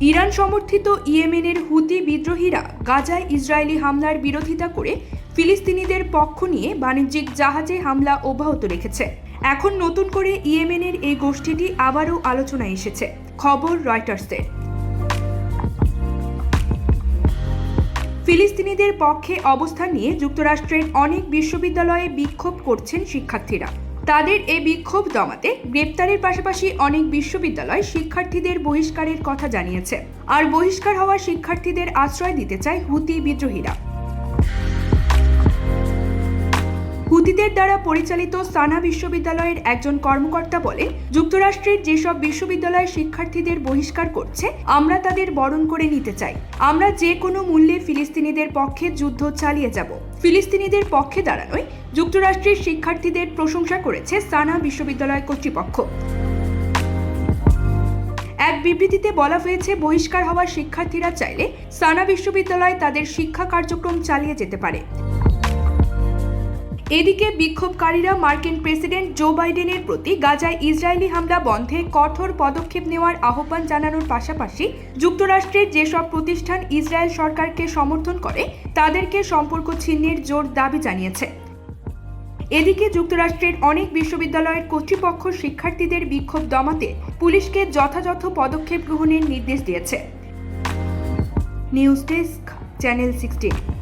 Iran সমর্থিত ইয়েমেনের হুতি বিদ্রোহীরা গাজায় ইসরায়েলি হামলার বিরোধিতা করে ফিলিস্তিনিদের পক্ষ নিয়ে বাণিজ্যিক জাহাজে হামলা অব্যাহত রেখেছে। এখন নতুন করে ইয়েমেনের এই গোষ্ঠীটি আবারও আলোচনায় এসেছে। খবর রয়টার্সের ফিলিস্তিনিদের পক্ষে অবস্থান নিয়ে যুক্তরাষ্ট্রের অনেক বিশ্ববিদ্যালয়ে বিক্ষোভ করছেন শিক্ষার্থীরা। তাদের এই বিক্ষোভ দমাতে গ্রেপ্তারের পাশাপাশি অনেক বিশ্ববিদ্যালয় শিক্ষার্থীদের বহিষ্কারের কথা জানিয়েছে। আর বহিষ্কার হওয়া শিক্ষার্থীদের আশ্রয় দিতে চায় হুতি বিদ্রোহীরা। হুতিদের দ্বারা পরিচালিত সানা বিশ্ববিদ্যালয়ের একজন কর্মকর্তা বলেন, যুক্তরাষ্ট্রের যেসব বিশ্ববিদ্যালয় শিক্ষার্থীদের বহিষ্কার করছে, আমরা তাদের বরণ করে নিতে চাই। আমরা যে কোনো মূল্যে ফিলিস্তিনিদের পক্ষে যুদ্ধ চালিয়ে যাব। ফিলিস্তিনিদের পক্ষে দাঁড়ানোয় যুক্তরাষ্ট্রের শিক্ষার্থীদের প্রশংসা করেছে সানা বিশ্ববিদ্যালয় কর্তৃপক্ষ। এক বিবৃতিতে বলা হয়েছে, বহিষ্কার হওয়া শিক্ষার্থীরা চাইলে সানা বিশ্ববিদ্যালয় তাদের শিক্ষা কার্যক্রম চালিয়ে যেতে পারে। এদিকে বিক্ষোভকারীরা মার্কিন প্রেসিডেন্ট জো বাইডেনের প্রতি গাজায় ইসরায়েলি হামলা বন্ধে কঠোর পদক্ষেপ নেওয়ার আহ্বান জানানোর পাশাপাশি যুক্তরাষ্ট্রের যেসব প্রতিষ্ঠান ইসরায়েল সরকারকে সমর্থন করে, তাদেরকে সম্পর্ক ছিন্নের জোর দাবি জানিয়েছে। এদিকে যুক্তরাষ্ট্রের অনেক বিশ্ববিদ্যালয়ের কর্তৃপক্ষ শিক্ষার্থীদের বিক্ষোভ দমাতে পুলিশকে যথাযথ পদক্ষেপ গ্রহণের নির্দেশ দিয়েছে। News desk, channel sixteen.